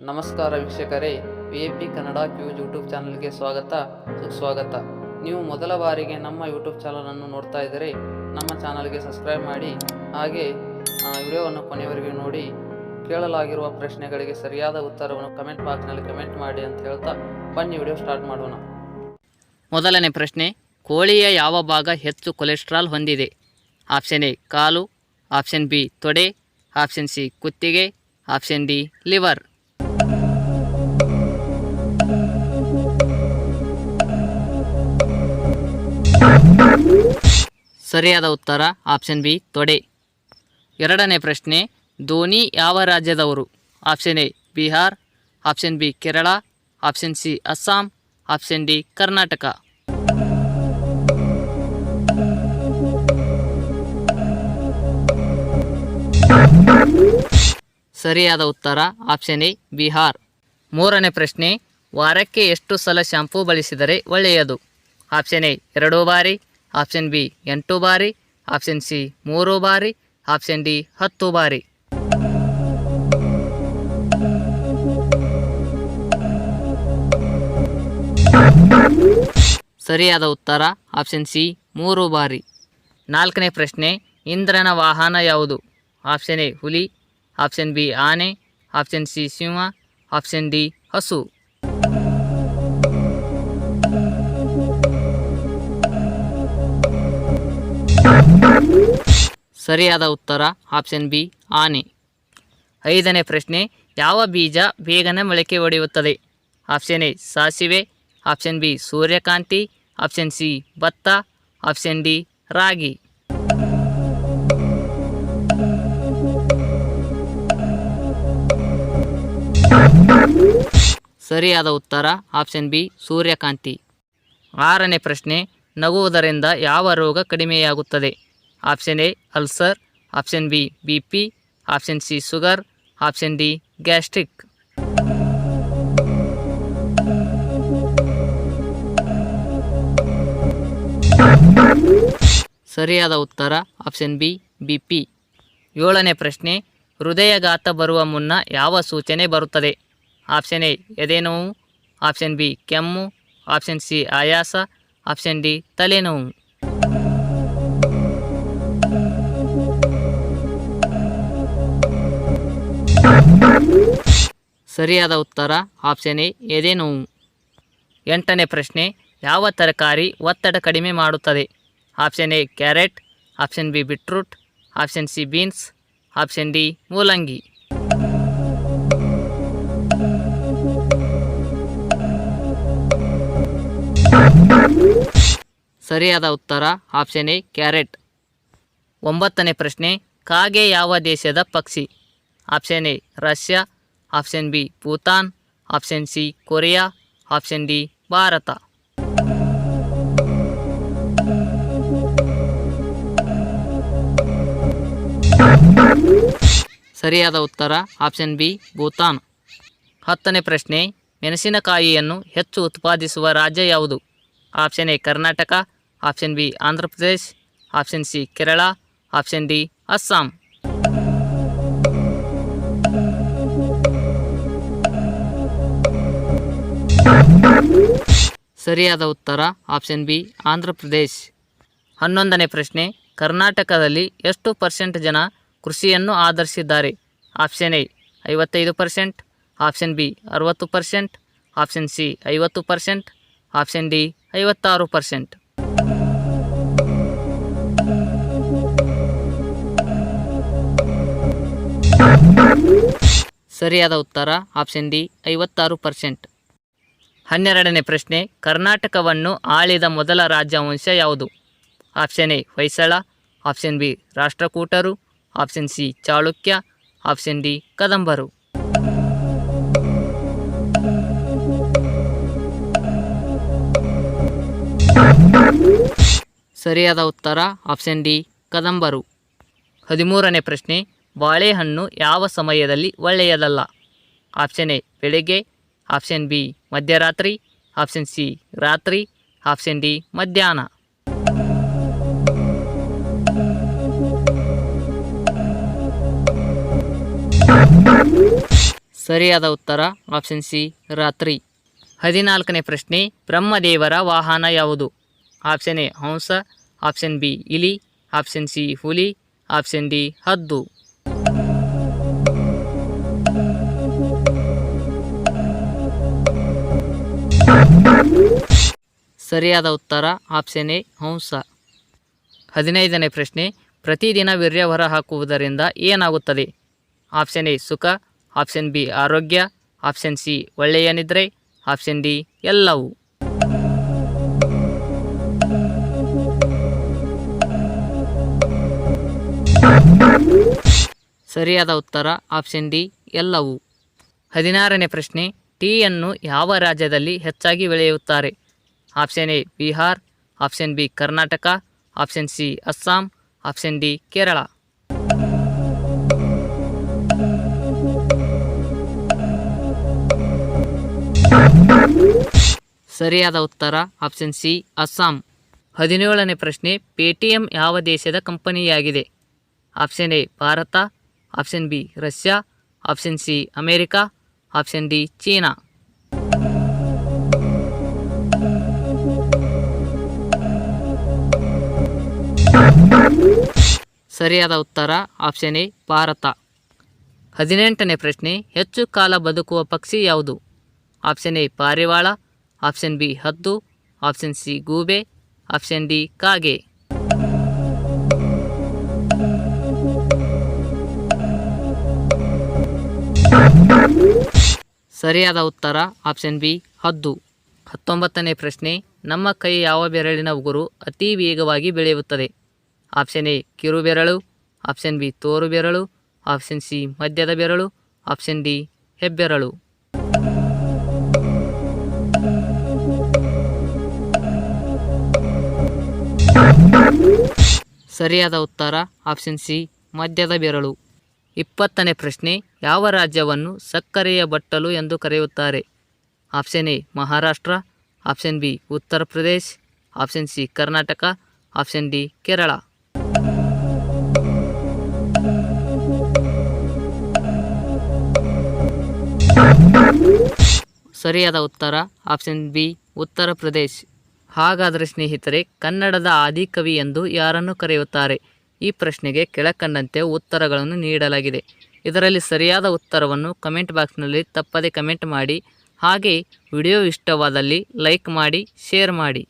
ನಮಸ್ಕಾರ ವೀಕ್ಷಕರೇ V A P Kannada quiz YouTube ಚಾನಲ್ಗೆ ಸ್ವಾಗತ, ಸುಸ್ವಾಗತ. ನೀವು ಮೊದಲ ಬಾರಿಗೆ ನಮ್ಮ ಯೂಟ್ಯೂಬ್ ಚಾನಲನ್ನು ನೋಡ್ತಾ ಇದ್ದರೆ, ನಮ್ಮ ಚಾನಲ್ಗೆ ಸಬ್ಸ್ಕ್ರೈಬ್ ಮಾಡಿ, ಹಾಗೆ ವಿಡಿಯೋವನ್ನು ಕೊನೆಯವರೆಗೆ ನೋಡಿ, ಕೇಳಲಾಗಿರುವ ಪ್ರಶ್ನೆಗಳಿಗೆ ಸರಿಯಾದ ಉತ್ತರವನ್ನು ಕಮೆಂಟ್ ಬಾಕ್ಸ್ನಲ್ಲಿ ಕಮೆಂಟ್ ಮಾಡಿ ಅಂತ ಹೇಳ್ತಾ ಬನ್ನಿ, ವಿಡಿಯೋ ಸ್ಟಾರ್ಟ್ ಮಾಡೋಣ. ಮೊದಲನೇ ಪ್ರಶ್ನೆ, ಕೋಳಿಯ ಯಾವ ಭಾಗ ಹೆಚ್ಚು ಕೊಲೆಸ್ಟ್ರಾಲ್ ಹೊಂದಿದೆ? ಆಪ್ಷನ್ ಎ ಕಾಲು ಆಪ್ಷನ್ ಬಿ ತೊಡೆ ಆಪ್ಷನ್ ಸಿ ಕುತ್ತಿಗೆ ಆಪ್ಷನ್ ಡಿ ಲಿವರ್ ಸರಿಯಾದ ಉತ್ತರ ಆಪ್ಷನ್ ಬಿ ತೊಡೆ. ಎರಡನೇ ಪ್ರಶ್ನೆ, ಧೋನಿ ಯಾವ ರಾಜ್ಯದವರು? Option A Bihar option B Kerala option C Assam option D Karnataka. ಸರಿಯಾದ ಉತ್ತರ ಆಪ್ಷನ್ ಎ ಬಿಹಾರ್. ಮೂರನೇ ಪ್ರಶ್ನೆ, ವಾರಕ್ಕೆ ಎಷ್ಟು ಸಲ ಶಾಂಪೂ ಬಳಸಿದರೆ ಒಳ್ಳೆಯದು? ಆಪ್ಷನ್ ಎ ಎರಡು ಬಾರಿ. ಆಪ್ಷನ್ ಬಿ ಎಂಟು ಬಾರಿ, ಆಪ್ಷನ್ ಸಿ ಮೂರು ಬಾರಿ, ಆಪ್ಷನ್ ಡಿ ಹತ್ತು ಬಾರಿ. ಸರಿಯಾದ ಉತ್ತರ, ಆಪ್ಷನ್ ಸಿ ಮೂರು ಬಾರಿ. ನಾಲ್ಕನೇ ಪ್ರಶ್ನೆ, ಇಂದ್ರನ ವಾಹನ ಯಾವುದು? ಆಪ್ಷನ್ ಎ ಹುಲಿ, ಆಪ್ಷನ್ ಬಿ ಆನೆ, ಆಪ್ಷನ್ ಸಿ ಸಿಂಹ, ಆಪ್ಷನ್ ಡಿ ಹಸು. ಸರಿಯಾದ ಉತ್ತರ ಆಪ್ಷನ್ ಬಿ ಆನೆ. ಐದನೇ ಪ್ರಶ್ನೆ, ಯಾವ ಬೀಜ ಬೇಗನೆ ಮೊಳಕೆ ಒಡೆಯುತ್ತದೆ? ಆಪ್ಷನ್ ಎ ಸಾಸಿವೆ. ಆಪ್ಷನ್ ಬಿ ಸೂರ್ಯಕಾಂತಿ. ಆಪ್ಷನ್ ಸಿ ಭತ್ತ. ಆಪ್ಷನ್ ಡಿ ರಾಗಿ. ಸರಿಯಾದ ಉತ್ತರ ಆಪ್ಷನ್ ಬಿ ಸೂರ್ಯಕಾಂತಿ. ಆರನೇ ಪ್ರಶ್ನೆ, ನಗುವುದರಿಂದ ಯಾವ ರೋಗ ಕಡಿಮೆಯಾಗುತ್ತದೆ? Option A, ulcer. Option B B P. Option C, sugar. Option D, gastric. ಸರಿಯಾದ ಉತ್ತರ, ಆಪ್ಷನ್ ಬಿ ಬಿ ಪಿ. ಏಳನೇ ಪ್ರಶ್ನೆ, ಹೃದಯಘಾತ ಬರುವ ಮುನ್ನ ಯಾವ ಸೂಚನೆ ಬರುತ್ತದೆ? ಆಪ್ಷನ್ ಎ, ಎದೆನೋವು. ಆಪ್ಷನ್ ಬಿ, ಕೆಮ್ಮು. ಆಪ್ಷನ್ ಸಿ, ಆಯಾಸ. ಆಪ್ಷನ್ ಡಿ, ತಲೆನೋವು. ಸರಿಯಾದ ಉತ್ತರ ಆಪ್ಷನ್ ಎ ಎದೆನೋವು ಎಂಟನೇ ಪ್ರಶ್ನೆ, ಯಾವ ತರಕಾರಿ ಒತ್ತಡ ಕಡಿಮೆ ಮಾಡುತ್ತದೆ? Option A, carrot option B beetroot option C beans option D, ಮೂಲಂಗಿ. ಸರಿಯಾದ ಉತ್ತರ ಆಪ್ಷನ್ ಎ, ಕ್ಯಾರೆಟ್. ಒಂಬತ್ತನೇ ಪ್ರಶ್ನೆ, ಕಾಗೆ ಯಾವ ದೇಶದ ಪಕ್ಷಿ? Option A, Russia option B Bhutan, option C Korea, option D Bharat. ಸರಿಯಾದ ಉತ್ತರ, ಆಪ್ಷನ್ ಬಿ ಭೂತಾನ್. ಹತ್ತನೇ ಪ್ರಶ್ನೆ, ಮೆಣಸಿನಕಾಯಿಯನ್ನು ಹೆಚ್ಚು ಉತ್ಪಾದಿಸುವ ರಾಜ್ಯ ಯಾವುದು? Option A Karnataka, option B Andhra Pradesh, option C Kerala, option D Assam. ಸರಿಯಾದ ಉತ್ತರ ಆಪ್ಷನ್ ಬಿ ಆಂಧ್ರ ಪ್ರದೇಶ್. ಹನ್ನೊಂದನೇ ಪ್ರಶ್ನೆ, ಕರ್ನಾಟಕದಲ್ಲಿ ಎಷ್ಟು ಪರ್ಸೆಂಟ್ ಜನ ಕೃಷಿಯನ್ನು ಆಧರಿಸಿದ್ದಾರೆ? ಆಪ್ಷನ್ ಎ ಐವತ್ತೈದು ಪರ್ಸೆಂಟ್ ಆಪ್ಷನ್ ಬಿ ಅರವತ್ತು ಪರ್ಸೆಂಟ್ ಆಪ್ಷನ್ ಸಿ ಐವತ್ತು ಪರ್ಸೆಂಟ್ ಆಪ್ಷನ್ ಡಿ ಐವತ್ತಾರು ಪರ್ಸೆಂಟ್ ಸರಿಯಾದ ಉತ್ತರ ಆಪ್ಷನ್ ಡಿ ಐವತ್ತಾರು ಪರ್ಸೆಂಟ್ ಹನ್ನೆರಡನೇ ಪ್ರಶ್ನೆ, ಕರ್ನಾಟಕವನ್ನು ಆಳಿದ ಮೊದಲ ರಾಜವಂಶ ಯಾವುದು? Option A, Hoysala, option B, ರಾಷ್ಟ್ರಕೂಟರು, option C, Chalukya, option D, ಕದಂಬರು. ಸರಿಯಾದ ಉತ್ತರ, ಆಪ್ಷನ್ ಡಿ, ಕದಂಬರು. ಹದಿಮೂರನೇ ಪ್ರಶ್ನೆ, ಬಾಳೆಹಣ್ಣು ಯಾವ ಸಮಯದಲ್ಲಿ ಒಳ್ಳೆಯದಲ್ಲ? ಆಪ್ಷನ್ ಎ, ಬೆಳಿಗ್ಗೆ ಆಪ್ಷನ್ ಬಿ, ಮಧ್ಯರಾತ್ರಿ. ಆಪ್ಷನ್ ಸಿ, ರಾತ್ರಿ. ಆಪ್ಷನ್ ಡಿ, ಮಧ್ಯಾಹ್ನ. ಸರಿಯಾದ ಉತ್ತರ, ಆಪ್ಷನ್ ಸಿ, ರಾತ್ರಿ. ಹದಿನಾಲ್ಕನೇ ಪ್ರಶ್ನೆ, ಬ್ರಹ್ಮದೇವರ ವಾಹನ ಯಾವುದು? ಆಪ್ಷನ್ ಎ, ಹಂಸ. ಆಪ್ಷನ್ ಬಿ, ಇಲಿ. ಆಪ್ಷನ್ ಸಿ, ಹುಲಿ. ಆಪ್ಷನ್ ಡಿ, ಹದ್ದು. ಸರಿಯಾದ ಉತ್ತರ ಆಪ್ಷನ್ ಎ ಹಂಸ. ಹದಿನೈದನೇ ಪ್ರಶ್ನೆ, ಪ್ರತಿದಿನ ವೀರ್ಯ ಹೊರ ಹಾಕುವುದರಿಂದ ಏನಾಗುತ್ತದೆ? ಆಪ್ಷನ್ ಎ ಸುಖ ಆಪ್ಷನ್ ಬಿ ಆರೋಗ್ಯ ಆಪ್ಷನ್ ಸಿ ಒಳ್ಳೆಯ ನಿದ್ರೆ ಆಪ್ಷನ್ ಡಿ ಎಲ್ಲವೂ. ಸರಿಯಾದ ಉತ್ತರ ಆಪ್ಷನ್ ಡಿ ಎಲ್ಲವೂ. ಹದಿನಾರನೇ ಪ್ರಶ್ನೆ, ಟೀಯನ್ನು ಯಾವ ರಾಜ್ಯದಲ್ಲಿ ಹೆಚ್ಚಾಗಿ ಬೆಳೆಯುತ್ತಾರೆ? Option A Bihar, option B Karnataka, option C Assam, option D Kerala. ಸರಿಯಾದ ಉತ್ತರ, ಆಪ್ಷನ್ ಸಿ ಅಸ್ಸಾಂ. ಹದಿನೇಳನೇ ಪ್ರಶ್ನೆ, ಪೇಟಿಎಂ ಯಾವ ದೇಶದ ಕಂಪನಿಯಾಗಿದೆ? Option A Bharat, option B Russia, option C America, option D China. ಸರಿಯಾದ ಉತ್ತರ ಆಪ್ಷನ್ ಎ, ಭಾರತ. ಹದಿನೆಂಟನೇ ಪ್ರಶ್ನೆ, ಹೆಚ್ಚು ಕಾಲ ಬದುಕುವ ಪಕ್ಷಿ ಯಾವುದು? ಆಪ್ಷನ್ ಎ, ಪಾರಿವಾಳ. ಆಪ್ಷನ್ ಬಿ, ಹದ್ದು. ಆಪ್ಷನ್ ಸಿ, ಗೂಬೆ. ಆಪ್ಷನ್ ಡಿ, ಕಾಗೆ. ಸರಿಯಾದ ಉತ್ತರ ಆಪ್ಷನ್ ಬಿ, ಹದ್ದು. ಹತ್ತೊಂಬತ್ತನೇ ಪ್ರಶ್ನೆ, ನಮ್ಮ ಕೈ ಯಾವ ಬೆರಳಿನ ಉಗುರು ಅತಿ ವೇಗವಾಗಿ ಬೆಳೆಯುತ್ತದೆ? ಆಪ್ಷನ್ ಎ ಕಿರು ಬೆರಳು, ಆಪ್ಷನ್ ಬಿ ತೋರು ಬೆರಳು, ಆಪ್ಷನ್ ಸಿ ಮಧ್ಯದ ಬೆರಳು, ಆಪ್ಷನ್ ಡಿ ಹೆಬ್ಬೆರಳು. ಸರಿಯಾದ ಉತ್ತರ, ಆಪ್ಷನ್ ಸಿ ಮಧ್ಯದ ಬೆರಳು. ಇಪ್ಪತ್ತನೇ ಪ್ರಶ್ನೆ, ಯಾವ ರಾಜ್ಯವನ್ನು ಸಕ್ಕರೆಯ ಬಟ್ಟಲು ಎಂದು ಕರೆಯುತ್ತಾರೆ? Option A Maharashtra, option B Uttar Pradesh option C Karnataka, option D Kerala. ಸರಿಯಾದ ಉತ್ತರ ಆಪ್ಷನ್ ಬಿ, ಉತ್ತರ ಪ್ರದೇಶ್. ಹಾಗಾದರೆ ಸ್ನೇಹಿತರೆ, ಕನ್ನಡದ ಆದಿಕವಿ ಎಂದು ಯಾರನ್ನು ಕರೆಯುತ್ತಾರೆ? ಈ ಪ್ರಶ್ನೆಗೆ ಕೆಳಕಂಡಂತೆ ಉತ್ತರಗಳನ್ನು ನೀಡಲಾಗಿದೆ. ಇದರಲ್ಲಿ ಸರಿಯಾದ ಉತ್ತರವನ್ನು ಕಮೆಂಟ್ ಬಾಕ್ಸ್ನಲ್ಲಿ ತಪ್ಪದೆ ಕಮೆಂಟ್ ಮಾಡಿ, ಹಾಗೆ ವಿಡಿಯೋ ಇಷ್ಟವಾದಲ್ಲಿ ಲೈಕ್ ಮಾಡಿ, ಶೇರ್ ಮಾಡಿ.